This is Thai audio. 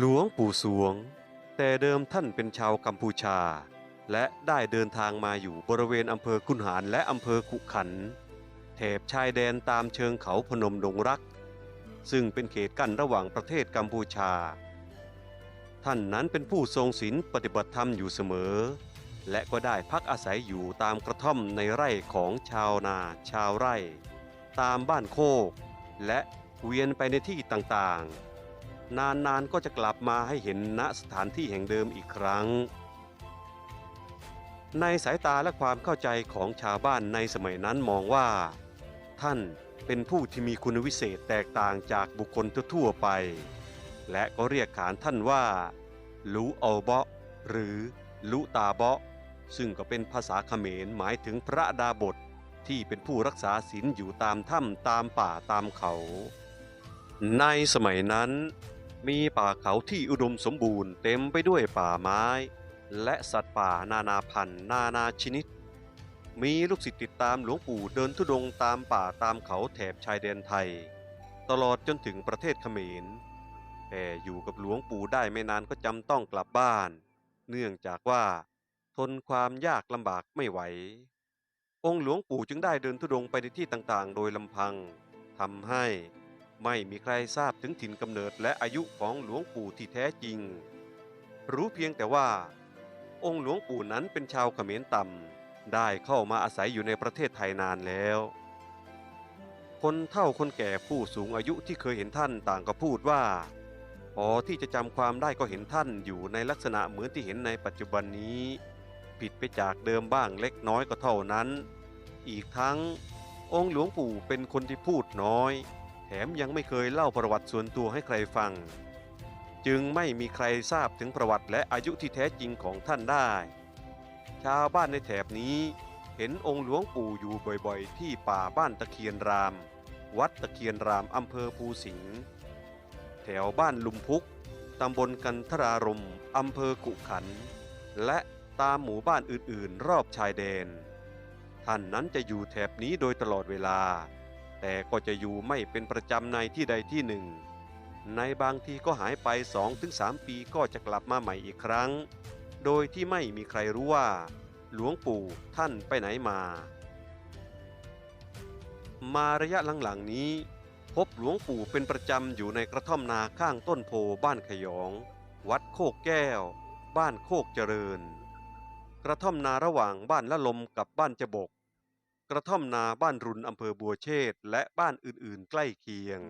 หลวงปู่สวง แต่เดิมท่านเป็นชาวกัมพูชา และได้เดินทางมาอยู่บริเวณอำเภอคุนหารและอำเภอขุขัน แถบชายแดนตามเชิงเขาพนมดงรัก ซึ่งเป็นเขตกั้นระหว่างประเทศกัมพูชา ท่านนั้นเป็นผู้ทรงศีลปฏิบัติธรรมอยู่เสมอ และก็ได้พักอาศัยอยู่ตามกระท่อมในไร่ของชาวนาชาวไร่ ตามบ้านโคก และเวียนไปในที่ต่างๆ นานๆก็จะกลับมาให้เห็นณสถานที่แห่งเดิมอีกครั้ง ในสายตาและความเข้าใจของชาวบ้านในสมัยนั้นมองว่า ท่านเป็นผู้ที่มีคุณวิเศษแตกต่างจากบุคคลทั่วไป และก็เรียกขานท่านว่าลูเอาเบาะหรือลุตาเบาะซึ่งก็เป็นภาษาเขมรหมายถึงพระดาบทที่เป็นผู้รักษาศีลอยู่ตามถ้ำตามป่าตามเขา ในสมัยนั้น มีป่าเขาที่อุดมสมบูรณ์เต็มไปด้วยป่าไม้ และสัตว์ป่านานาพันธุ์นานาชนิด มีลูกศิษย์ติดตามหลวงปู่เดินทุดงค์ตามป่าตามเขาแถบชายแดนไทย ตลอดจนถึงประเทศเขมร แต่อยู่กับหลวงปู่ได้ไม่นานก็จำต้องกลับบ้าน เนื่องจากว่า ทนความยากลำบากไม่ไหว องค์หลวงปู่จึงได้เดินทุดงค์ไปในที่ต่างๆ โดยลำพังทำให้ ไม่มีใครทราบถึงถิ่นกำเนิดและอายุของหลวงปู่ที่แท้จริง รู้เพียงแต่ว่า องค์หลวงปู่นั้นเป็นชาวเขมรต่ำได้เข้ามาอาศัยอยู่ในประเทศไทยนานแล้ว คนเฒ่าคนแก่ผู้สูงอายุที่เคยเห็นท่านต่างก็พูดว่าพอที่จะจำความได้ก็เห็นท่านอยู่ในลักษณะเหมือนที่เห็นในปัจจุบันนี้ ผิดไปจากเดิมบ้างเล็กน้อยก็เท่านั้น อีกทั้งองค์หลวงปู่เป็นคนที่พูดน้อย แถมยังไม่เคยเล่าประวัติส่วนตัวให้ใครฟัง จึงไม่มีใครทราบถึงประวัติและอายุที่แท้จริงของท่านได้ ชาวบ้านในแถบนี้เห็นองค์หลวงปู่อยู่บ่อยๆ ที่ป่าบ้านตะเคียนราม วัดตะเคียนรามอำเภอภูสิงห์แถวบ้านลุมพุกตำบลกันทรารมอำเภอกุขัน และตามหมู่บ้านอื่นๆ รอบชายแดน ท่านนั้นจะอยู่แถบนี้โดยตลอดเวลา แต่ก็จะอยู่ไม่เป็นประจำในที่ใดที่หนึ่ง ในบางทีก็หายไป 2-3 ปีก็จะกลับมาใหม่อีกครั้ง โดยที่ไม่มีใครรู้ว่า หลวงปู่ท่านไปไหนมา มาระยะหลังๆนี้ พบหลวงปู่เป็นประจำอยู่ในกระท่อมนาข้างต้นโพบ้านขยอง วัดโคกแก้ว บ้านโคกเจริญ กระท่อมนาระหว่างบ้านละลมกับบ้านจบก กระท่อมนาบ้านรุนอำเภอบัวเชษและบ้านอื่นๆ ใกล้เคียง